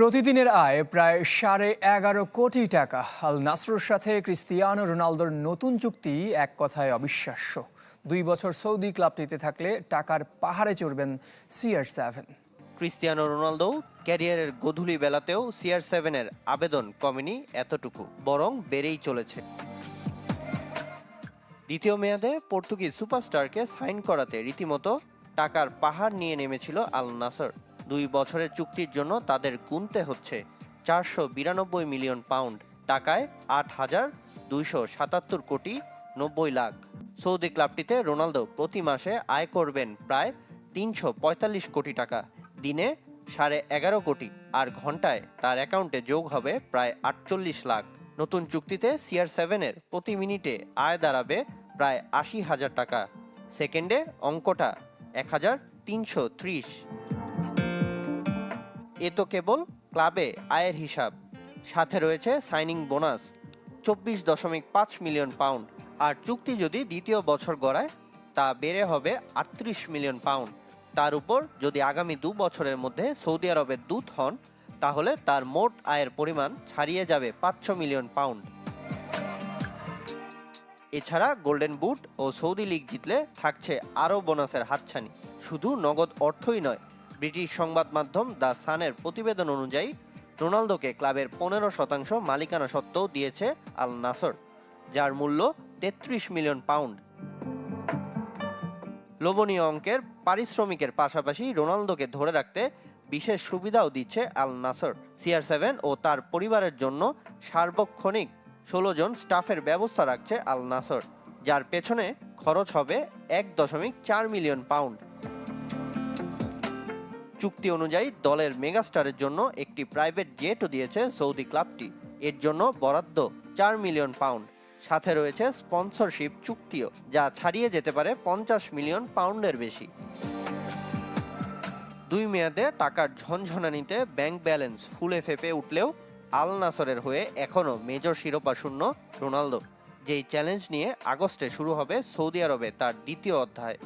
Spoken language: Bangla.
প্রতিদিনের আয় প্রায় সাড়ে এগারো কোটি টাকা। আল নাসরুর সাথে ক্রিস্তিয়ানো রোনালদোর নতুন চুক্তি এক কথায় অবিশ্বাস্য। দুই বছর সৌদি ক্লাবটিতে থাকলে টাকার পাহাড়ে চড়বেন সিআর সেভেন ক্রিস্তিয়ানো রোনালদো ক্যারিয়ারের গধূলি বেলাতেও সিআর সেভেনের আবেদন কমেনি এতটুকু, বরং বেড়েই চলেছে। দ্বিতীয় মেয়াদে পর্তুগিজ সুপারস্টারকে সাইন করাতে রীতিমতো টাকার পাহাড় নিয়ে নেমেছিল আল নাসর। দুই বছরের চুক্তির জন্য তাদের গুনতে হচ্ছে চারশো বিরানব্বই মিলিয়ন পাউন্ড টাকায় আট হাজার দুইশো সাতাত্তর কোটি নব্বই লাখ। সৌদি ক্লাবটিতে রোনালদো প্রতি মাসে আয় করবেন প্রায় তিনশো পঁয়তাল্লিশ কোটি টাকা। দিনে সাড়ে এগারো কোটি আর ঘন্টায় তার অ্যাকাউন্টে যোগ হবে প্রায় আটচল্লিশ লাখ। নতুন চুক্তিতে সিআর সেভেনের প্রতি মিনিটে আয় দাঁড়াবে প্রায় আশি হাজার টাকা। সেকেন্ডে অঙ্কটা এক হাজার তিনশো ত্রিশ। এ তো কেবল ক্লাবে আয়ের হিসাব। সাথে রয়েছে সাইনিং বোনাস, চব্বিশ দশমিক পাঁচ মিলিয়ন পাউন্ড। আর চুক্তি যদি দ্বিতীয় বছর গড়ায়, তা বেড়ে হবে আটত্রিশ মিলিয়ন পাউন্ড। তার উপর যদি আগামী দু বছরের মধ্যে সৌদি আরবের দূত হন, তাহলে তার মোট আয়ের পরিমাণ ছাড়িয়ে যাবে পাঁচশো মিলিয়ন পাউন্ড। এছাড়া গোল্ডেন বুট ও সৌদি লিগ জিতলে থাকছে আরও বোনাসের হাতছানি। শুধু নগদ অর্থই নয় ব্রিটিশ সংবাদ মাধ্যম দ্য সানের প্রতিবেদন অনুযায়ী, রোনালদোকে ক্লাবের পনেরো শতাংশ মালিকানা সত্ত্বেও দিয়েছে আল নাসর, যার মূল্য তেত্রিশ মিলিয়ন পাউন্ড। লোভনীয় অঙ্কের পারিশ্রমিকের পাশাপাশি রোনালদোকে ধরে রাখতে বিশেষ সুবিধাও দিচ্ছে আল নাসর। সিআর সেভেন ও তার পরিবারের জন্য সার্বক্ষণিক ষোলো জন স্টাফের ব্যবস্থা রাখছে আল নাসর, যার পেছনে খরচ হবে এক দশমিক চার মিলিয়ন পাউন্ড। চুক্তি অনুযায়ী দলের মেগাস্টারের জন্য একটি প্রাইভেট জেটও দিয়েছে সৌদি ক্লাবটি। এর জন্য বরাদ্দ চার মিলিয়ন পাউন্ড। সাথে রয়েছে স্পন্সরশিপ চুক্তিও, যা ছাড়িয়ে যেতে পারে পঞ্চাশ মিলিয়ন পাউন্ডের বেশি। দুই মেয়াদে টাকার ঝনঝনানিতে ব্যাংক ব্যালেন্স ফুলে ফেপে উঠলেও আল নাসরের হয়ে এখনও মেজর শিরোপা শূন্য রোনালদো, যেই চ্যালেঞ্জ নিয়ে আগস্টে শুরু হবে সৌদি আরবে তার দ্বিতীয় অধ্যায়।